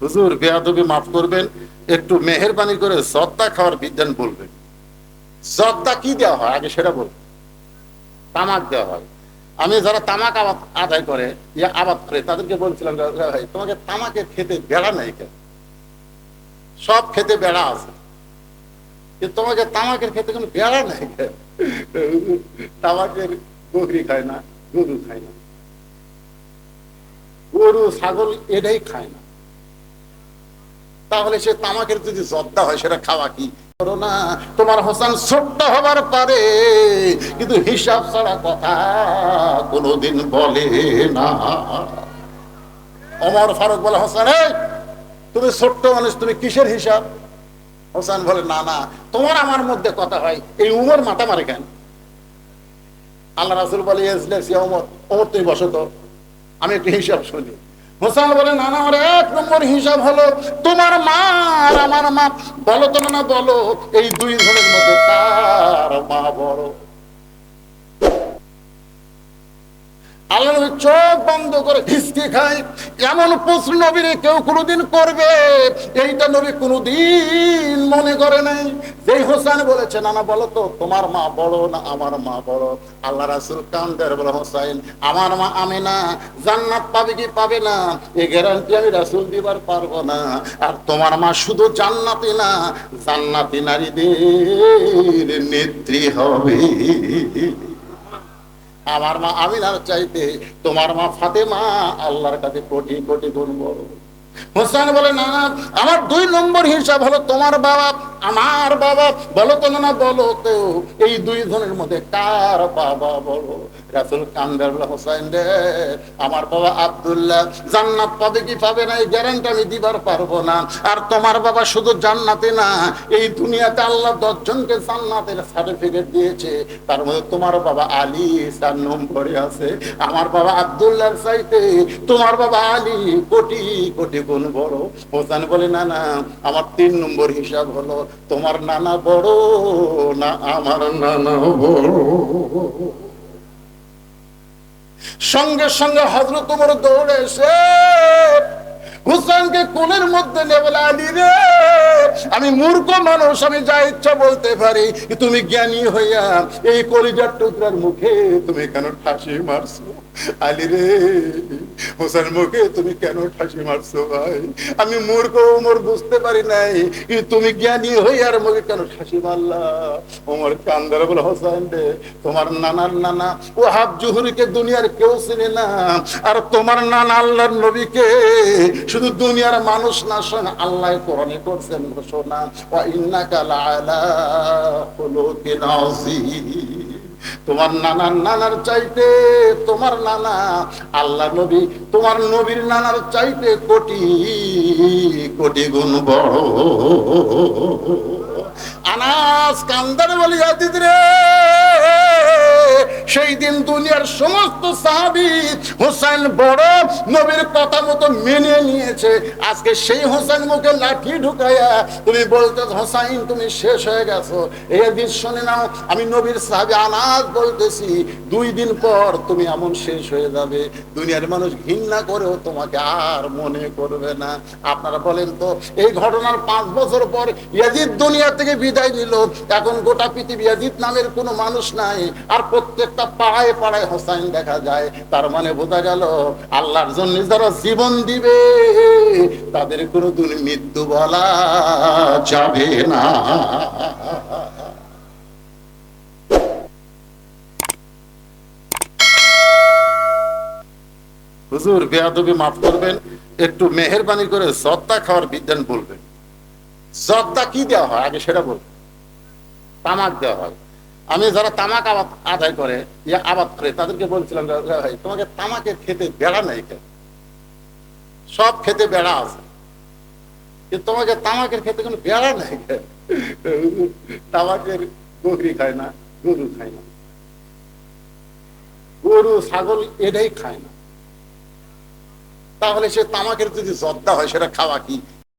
হুজুর বেয়াদবি মাফ করবেন, একটু মেহেরবানি করে জর্দা খাওয়ার বিজ্ঞান বলবেন। জর্দা কি দেওয়া হয়? আগে সেটা বলবেন তামাক দেওয়া হয়। আমি যারা তামাক আবাদ আদায় করে, ইয়া আবাদ করে, তাদেরকে বলছিলাম ভাই, তোমাকে তামাকের খেতে বেড়া নাই কেন? সব খেতে বেড়া আছে। কিন্তু তোমাকে তামাকের খেতে কোনো বেড়া নাই কেন? তামাকের বকরি খায় না, গরু খায় না। গরু, ছাগল এটাই খায় না। তাহলে সে তামাকের যদি জর্দা হয়, সেটা খাওয়া কি? করো না। তোমার হোসেন ছোট্ট হবার পারে কিন্তু হিসাব ছাড়া কথা কোনোদিন বলে না। অমর ফারুক বলে, হোসেন তুমি ছোট্ট মানুষ, তুমি কিসের হিসাব? হোসেন বলে, না না, তোমার আমার মধ্যে কথা হয়, এই উমর মাথা মারে কেন? আল্লাহ রাসুল বলে, "ইজলিস ইয়া ওমর ওমর তুমি বসো তো, আমি একটু হিসাব শুনি। হোসেন আমার এক নম্বর হিসাব হলো তোমার মা আর আমার মা। বলো তো, না বলো, এই দুই জনের মধ্যে তার মা বড়? আল্লাহ চোখ বন্ধ করে হিসকি খায়। এমন প্রশ্ন নবীরে কেউ কোনোদিন করবে? এইটা নবী কোনোদিন মনে করে নাই। যেই হোসেন বলেছে না না বলো তো, তোমার মা বড় না আমার মা বড়? আল্লাহ রাসুল কান্দের বলে হোসাইন আমার মা আমি না, জান্নাত পাবে কি পাবে না? এই গ্যারান্টি আমি রাসুল দিবার পারব না। আর তোমার মা শুধু জান্নাতি না, জান্নাতি নারীদের নেত্রী হবে। আমার মা আমিনার চাইতে, তোমার মা ফাতেমা আল্লাহর কাছে কোটি কোটি গুণ হোসেন বলে, না আমার দুই নম্বর হিসাব হলো তোমার বাবা, আমার বাবা। বলো তো না বলো তো, এই দুই জনের মধ্যে কার বাবা বলো রাসুল কান্দার আমার বাবা আব্দুল্লাহ, জান্নাত পাবে কি পাবে না? এই গ্যারান্টি আমি দিবার পারব না। আর তোমার বাবা শুধু জান্নাতে না, এই দুনিয়াতে আল্লাহ দশজনকে জান্নাতের সার্টিফিকেট দিয়েছে। তার মধ্যে তোমার বাবা আলী নম্বরে আছে। আমার বাবা আব্দুল্লাহর চাইতে, তোমার বাবা আলী কোটি কোটি গুণ বড়। হোসেন বলে না না আমার তিন নম্বর হিসাব হলো, তোমার নানা বড় না আমার নানা বড়। সঙ্গে সঙ্গে হজরত উমর দৌড়ে এসে, হুসাইনকে কোলের মধ্যে নেবে আলী আমি মূর্খ মানুষ, আমি যা ইচ্ছা বলতে পারি তুমি জ্ঞানী হইয়া এই কলিজার টুকরার মুখে তুমি কেন ঠাসি মারছো? আলী রে, হোসেন মুখে তুমি কেন মারছো ভাই? আমি মূর্খ, ওমর বুঝতে পারি নাই তুমি জ্ঞানী হইয়ার মুখে কেন মারলা? ওমর কান্দার বলে, হোসেন রে, তোমার নানার নানা ও হাব জুহুরিকে দুনিয়ার কেউ চিনে না। আর তোমার নানা আল্লাহর নবীকে শুধু দুনিয়ার মানুষ না শোন আল্লাহ কোরআনে করছেন ঘোষণা, ওয়া ইন্নাকা লাআলা খুলুকিন আযীম। তোমার নানার নানার চাইতে তোমার নানা, আল্লাহ নবী, তোমার নবীর নানার চাইতে কোটি কোটি গুণ বড়। আনাস কান্দার বলি আদিত রে! সেই দিন দুনিয়ার সমস্ত সাহাবি হোসেন বড় নবীর কথা মতো মেনে নিয়েছে। আজকে সেই হোসেন মুখে লাঠি ঢুকাইয়া তুমি বলতে হোসাইন, তুমি শেষ হয়ে গেছো। এই দিন শুনে নাও, আমি নবীর সাহাবি আনাজ বলতেছি, দুই দিন পর তুমি এমন শেষ হয়ে যাবে। দুনিয়ার মানুষ ঘৃণা করেও তোমাকে আর মনে করবে না। আপনারা বলেন তো, এই ঘটনার পাঁচ বছর পর ইয়াজিদ দুনিয়া থেকে বিদায় নিল। এখন গোটা পৃথিবী ইয়াজিদ নামের কোনো মানুষ নাই। আর প্রত্যেকটা পাড়ায় পাড়ায় হোসাইন দেখা যায়। তার মানে বোঝা গেল আল্লাহর জন্য যারা জীবন দিবে, তাদের কোনো দিন মৃত্যু বলা যাবে না। হুজুর, বেয়াদবি মাফ করবেন, একটু মেহেরবানি করে জর্দা খাওয়ার বিজ্ঞান বলবেন। জর্দা কি দেওয়া হয়? আগে সেটা বলবেন তামাক দেওয়া হয়। আমি যারা তামাক আবাদ আদায় করে, ইয়া আবাদ করে, তাদেরকে বলছিলাম ভাই, তোমাকে তামাকের খেতে বেড়া নাই সব খেতে বেড়া আছে। কিন্তু তোমাকে তামাকের খেতে কোনো বেড়া নাই তামাকের বকরি খায় না, গরু খায় না। গরু, ছাগল এটাই খায় না। তাহলে সে তামাকের যদি জর্দা হয়, সেটা খাওয়া কি?